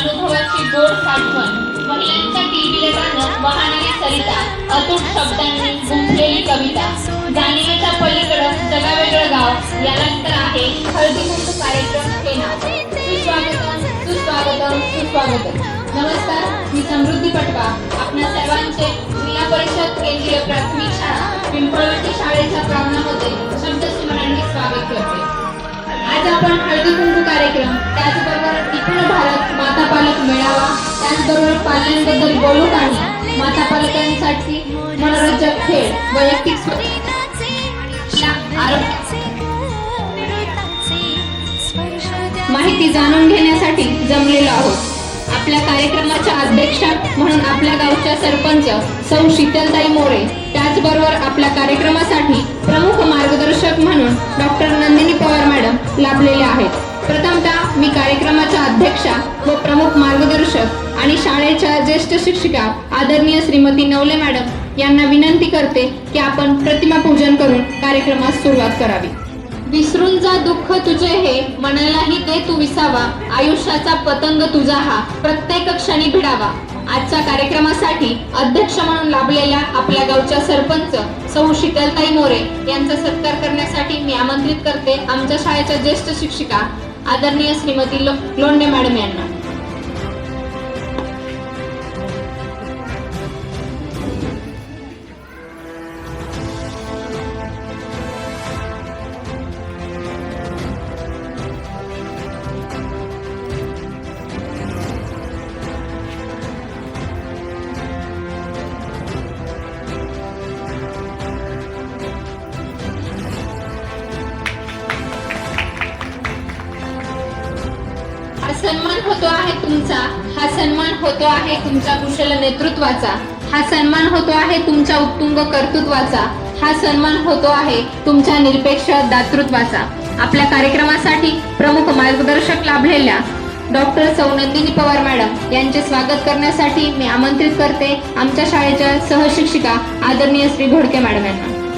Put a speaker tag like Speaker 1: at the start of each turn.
Speaker 1: अनुभवाची गोड साठवण महिलांसाठी विलगानं वाहणारी सरिता अतूट शब्दांनी गुंफलेली कविता. जाणीवेच्या पलीकडं जगावेगळं गाव यालाच तर आहे हळदी कुंकू कार्यक्रम हे नाव. सुस्वागतम सुस्वागतम सुस्वागतम. नमस्कार मी समृद्धी पटवा. आपल्या सर्वांचे जिल्हा परिषद केंद्रीय प्राथमिक शाळा पिंपळवटी शाळेच्या प्रांगणामध्ये शब्दस्मरणाने स्वागत करते. आज आपण हळदी कुंकू कार्यक्रम त्याचबरोबर टिपून भारत पालक मेळावा त्याचबरोबर पाल्यांबद्दल बोलू काही माता पालकांसाठी मनोरंजक खेळ वैयक्तिक माहिती जाणून घेण्यासाठी जमलेलो आहोत. आपल्या कार्यक्रमाच्या अध्यक्षा म्हणून आपल्या गावच्या सरपंच सौ शीतलताई मोरे त्याचबरोबर आपल्या कार्यक्रमासाठी प्रमुख मार्गदर्शक म्हणून डॉक्टर नंदिनी पवार मॅडम लाभलेल्या आहेत. प्रथमतः मी कार्यक्रम अध्यक्षा व प्रमुख मार्गदर्शक आणि शाळेच्या ज्येष्ठ शिक्षिका आदरणीय श्रीमती नवले मॅडम यांना विनंती करते की आपण प्रतिमा पूजन करून कार्यक्रमास सुरुवात करावी. विसरून जा दुःख तुझे हे मनालाही ते तू विसावा. आयुष्याचा पतंग तुझा हा प्रत्येक क्षणी भिडावा. आजच्या कार्यक्रमासाठी अध्यक्ष म्हणून लाभलेल्या आपल्या गावच्या सरपंच सौ शीतलताई मोरे यांचा सत्कार करण्यासाठी मी आमंत्रित करते. आमच्या शाळेच्या ज्येष्ठ शिक्षिका आदरणीय श्रीमती लो- लोंढे मॅडम यांना. सन्मान होतो आहे तुमचा. हा सन्मान होतो आहे तुमच्या कुशल नेतृत्वाचा. हा सन्मान होतो आहे तुमच्या उत्तुंग कर्तृत्वाचा. हा सन्मान होतो आहे तुमच्या निरपेक्ष दातृत्वाचा. आपल्या कार्यक्रमासाठी प्रमुख मार्गदर्शक लाभलेल्या डॉक्टर सौनंदिनी पवार मॅडम यांचे स्वागत करण्यासाठी मी आमंत्रित करते आमच्या शाळेच्या सहशिक्षिका आदरणीय श्री घोडके मॅडम यांना.